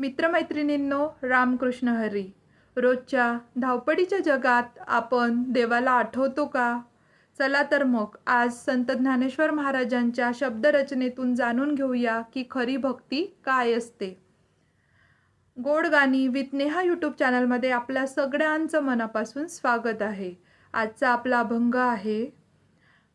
मित्रमैत्रिणींनो रामकृष्ण हरी रोजच्या धावपळीच्या जगात आपण देवाला आठवतो का? चला तर मग आज संत ज्ञानेश्वर महाराजांच्या शब्दरचनेतून जाणून घेऊया की खरी भक्ती काय असते. गोड गाणी विथ नेहा यूट्यूब चॅनलमध्ये आपल्या सगळ्यांचं मनापासून स्वागत आहे. आजचा आपला अभंग आहे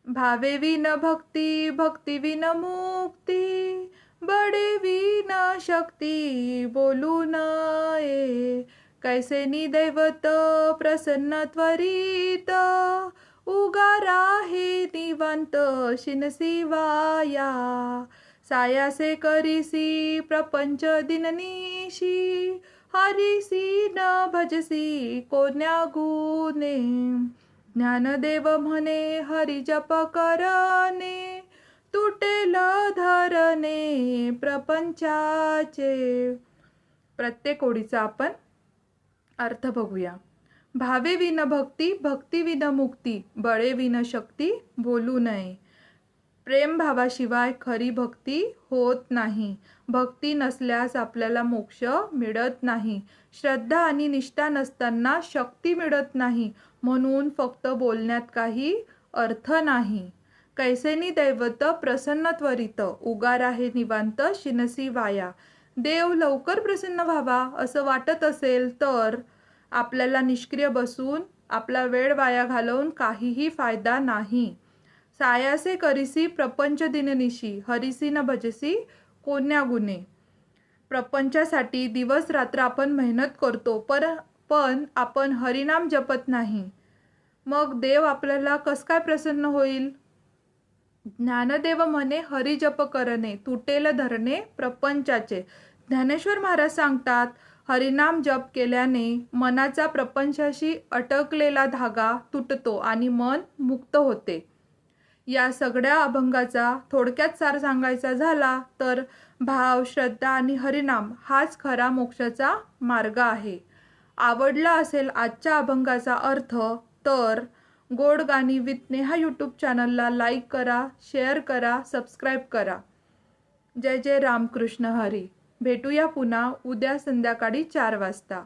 भावे विन भक्ती भक्ती विन मुक्ती बडे विना शक्ती बोलू नये. कैसे निदैवत प्रसन्न त्वरित? उगारा हे निवांत शिनसिवाया सायासे करीसी प्रपंच दिननीशी हरिसी न भजसी कोण्या गुणे. ज्ञानदेव म्हणे हरी जप करणे. तुटेल धरणे प्रपंचाचे. प्रत्येक ओळीचा आपण अर्थ बघूया. भावे विन भक्ती भक्ती विन मुक्ती बळे विन शक्ती बोलू नये. प्रेम भावाशिवाय खरी भक्ती होत नाही. भक्ती नसल्यास आपल्याला मोक्ष मिळत नाही. श्रद्धा आणि निष्ठा नसताना शक्ती मिळत नाही. म्हणून फक्त बोलण्यात काही अर्थ नाही. कैसेनी दैवत प्रसन्न त्वरित उगार आहे निवांत शिनसी वाया. देव लवकर प्रसन्न व्हावा असं वाटत असेल तर आपल्याला निष्क्रिय बसून आपला वेळ वाया घालवून काहीही फायदा नाही. सायासे करिसी प्रपंच दिननिशी हरिसी न भजसी कोण्या गुणे प्रपंचासाठी दिवस रात्र आपण मेहनत करतो पर पण आपण हरिनाम जपत नाही. मग देव आपल्याला कस काय प्रसन्न होईल? ज्ञानदेव म्हणे हरिजप करणे तुटेल धरणे प्रपंचाचे. ज्ञानेश्वर महाराज सांगतात हरिनाम जप केल्याने मनाचा प्रपंचाशी अटकलेला धागा तुटतो आणि मन मुक्त होते. या सगळ्या अभंगाचा थोडक्यात सार सांगायचा झाला तर भाव श्रद्धा आणि हरिनाम हाच खरा मोक्षाचा मार्ग आहे. आवडला असेल आजच्या अभंगाचा अर्थ तर गोड गाणी विथ नेहा यूट्यूब चॅनलला लाईक करा शेअर करा सबस्क्राईब करा. जय जय रामकृष्ण हरी. भेटूया पुन्हा उद्या संध्याकाळी चार वाजता.